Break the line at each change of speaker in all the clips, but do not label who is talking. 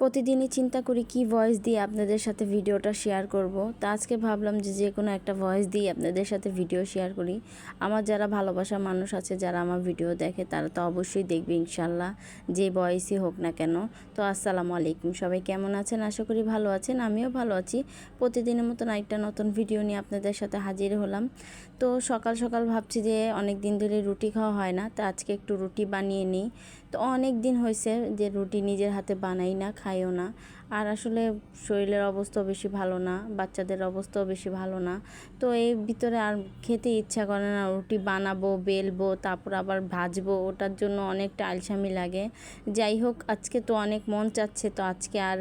প্রতিদিনই চিন্তা করি কি ভয়েস দিয়ে আপনাদের সাথে ভিডিওটা শেয়ার করব। তা আজকে ভাবলাম যে যে কোনো একটা ভয়েস দিয়ে আপনাদের সাথে ভিডিও শেয়ার করি। আমার যারা ভালোবাসা মানুষ আছে, যারা আমার ভিডিও দেখে, তারা তো অবশ্যই দেখবে ইনশাল্লাহ, যে ভয়েসই হোক না কেন। তো আসসালামু আলাইকুম। সবাই কেমন আছেন? আশা করি ভালো আছেন, আমিও ভালো আছি। প্রতিদিনের মতন একটা নতুন ভিডিও নিয়ে আপনাদের সাথে হাজির হলাম। তো সকাল সকাল ভাবছি যে অনেক দিন ধরে রুটি খাওয়া হয় না, তো আজকে একটু রুটি বানিয়ে নিই। তো অনেক দিন হয়েছে যে রুটি নিজের হাতে বানাই না খাইও না। আর আসলে শরীরের অবস্থাও বেশি ভালো না, বাচ্চাদের অবস্থাও বেশি ভালো না। তো এই ভিতরে আর খেতে ইচ্ছা করে না, রুটি বানাবো, বেলবো, তারপর আবার ভাজবো, ওটার জন্য অনেকটা আলসামি লাগে। যাই হোক, আজকে তো অনেক মন চাচ্ছে, তো আজকে আর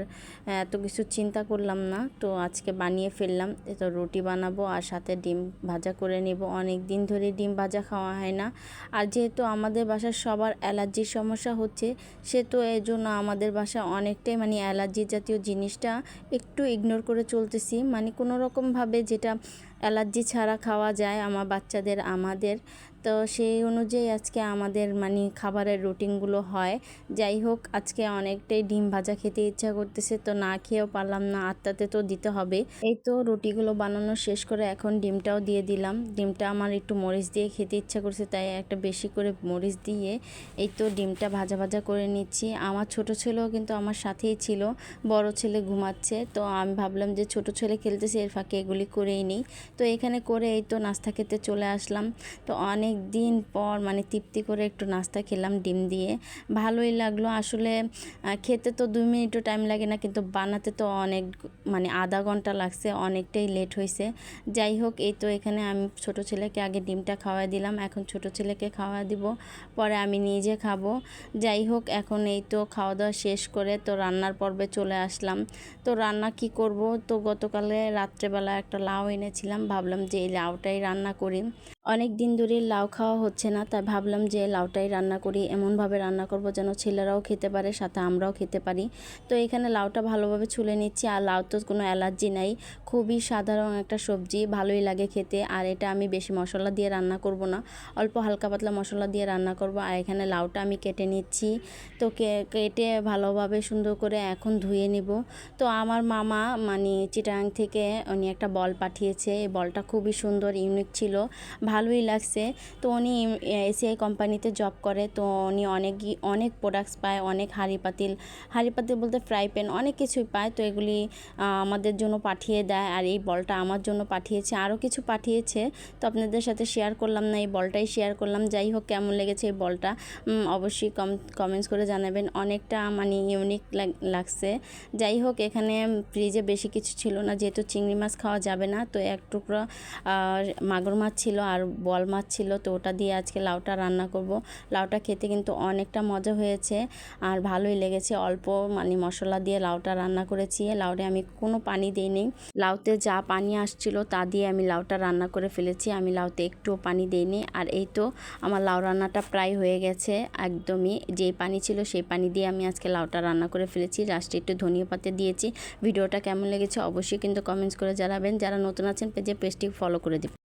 এত কিছু চিন্তা করলাম না। তো আজকে বানিয়ে ফেললাম তো রুটি বানাবো আর সাথে ডিম ভাজা করে নেব। অনেক দিন ধরে ডিম ভাজা খাওয়া হয় না। আর যেহেতু আমাদের বাসার সবার অ্যালার্জির সমস্যা হচ্ছে, সে তো এই জন্য আমাদের বাসা অনেকটাই মানে অ্যালার্জি জাতীয় জিনিসটা একটু ইগনোর করে চলতেছি। মানে কোনো রকমভাবে যেটা অ্যালার্জি ছাড়া খাওয়া যায় আমার বাচ্চাদের, আমাদের। তো সেই অনুযায়ী আজকে আমাদের মানে খাবারের রুটিনগুলো হয়। যাই হোক, আজকে অনেকটাই ডিম ভাজা খেতে ইচ্ছা করতেছে, তো না খেয়েও পারলাম না, আত্মাতে তো দিতে হবে। এই তো রুটিগুলো বানানো শেষ করে এখন ডিমটাও দিয়ে দিলাম। ডিমটা আমার একটু মরিচ দিয়ে খেতে ইচ্ছা করছে, তাই একটা বেশি করে মরিচ দিয়ে এই তো ডিমটা ভাজা ভাজা করে নিচ্ছি। আমার ছোট ছেলেও কিন্তু আমার সাথেই ছিল, বড় ছেলে ঘুমাচ্ছে, তো আমি ভাবলাম যে ছোট ছেলে খেলতেছে, এর ফাঁকে এগুলি করেই নিই। তো এখানে করে এই তো নাস্তা খেতে চলে আসলাম। তো অনেক দিন পর মানে তৃপ্তি করে একটু নাস্তা খেলাম ডিম দিয়ে। ভালোই লাগল আসলে খেতে তো দুই মিনিটও টাইম লাগে না কিন্তু বানাতে তো অনেক মানে আধা ঘণ্টা লাগছে, অনেকটাই লেট হয়েছে। যাই হোক, এই তো এখানে আমি ছোট ছেলেকে আগে ডিমটা খাওয়াই দিলাম, এখন ছোট ছেলেকে খাওয়া দিব, পরে আমি নিজে খাব। যাই হোক, এখন এই তো খাওয়া দাওয়া শেষ করে তো রান্নার পর্বে চলে আসলাম। তো রান্না কি করব? তো গতকালে রাত্রেবেলা একটা লাউ এনেছিলাম। ভাবলাম যে এই লাউটাই রান্না করি। অনেক দিন ধরে লাউ খাওয়া হচ্ছে না, তাই ভাবলাম যে লাউটাই রান্না করি। এমনভাবে রান্না করব যেন ছেলেরাও খেতে পারে, সাথে আমরাও খেতে পারি। তো এখানে লাউটা ভালোভাবে ছুলে নিচ্ছি, আর লাউ তো কোনো অ্যালার্জি নাই। খুবই সাধারণ একটা সবজি, ভালোই লাগে খেতে। আর এটা আমি বেশি মশলা দিয়ে রান্না করব না, অল্প হালকা পাতলা মশলা দিয়ে রান্না করব। আর এখানে লাউটা আমি কেটে নিচ্ছি। তো কেটে ভালোভাবে সুন্দর করে এখন ধুয়ে নিব। তো আমার মামা মানে চিটাং থেকে উনি একটা বল পাঠিয়েছে এই বলটা খুবই সুন্দর ইউনিক ছিল, ভালোই লাগছে। তো উনি এসিআই কোম্পানিতে জব করে, তো উনি অনেক অনেক প্রোডাক্টস পায়, অনেক হাঁড়ি পাতিল হাঁড়ি পাতিল বলতে ফ্রাই প্যান অনেক কিছুই পায়, তো এগুলি আমাদের জন্য পাঠিয়ে দেয় আর এই বলটা আমার জন্য পাঠিয়েছে, আরও কিছু পাঠিয়েছে। তো আপনাদের সাথে শেয়ার করলাম না, এই বলটাই শেয়ার করলাম, যাই হোক কেমন লেগেছে এই বলটা অবশ্যই কম কমেন্টস করে জানাবেন, অনেকটা মানে ইউনিক লাগছে। যাই হোক, এখানে ফ্রিজে বেশি কিছু ছিল না, যেহেতু চিংড়ি মাছ খাওয়া যাবে না, তো এক টুকরো মাগুর মাছ ছিল আর বল মাছ ছিল, তো ওটা দিয়ে আজকে লাউটা রান্না করব। লাউটা খেতে কিন্তু অনেকটা মজা হয়েছে আর ভালোই লেগেছে। অল্প মানে মশলা দিয়ে লাউটা রান্না করেছি। লাউটে আমি কোনো পানি দিইনি। লাউতে যা পানি আসছিল তা দিয়ে আমি লাউটা রান্না করে ফেলেছি। আমি লাউতে একটুও পানি দিইনি। আর এই তো আমার লাউ রান্নাটা প্রায় হয়ে গেছে একদমই। যেই পানি ছিল সেই পানি দিয়ে আমি আজকে লাউটা রান্না করে ফেলেছি। লাস্টে একটু ধনিয়া পাতে দিয়েছি। ভিডিওটা কেমন লেগেছে অবশ্যই কিন্তু কমেন্টস করে জানাবেন। যারা নতুন আছেন পেজে পেজটি ফলো করে দিবেন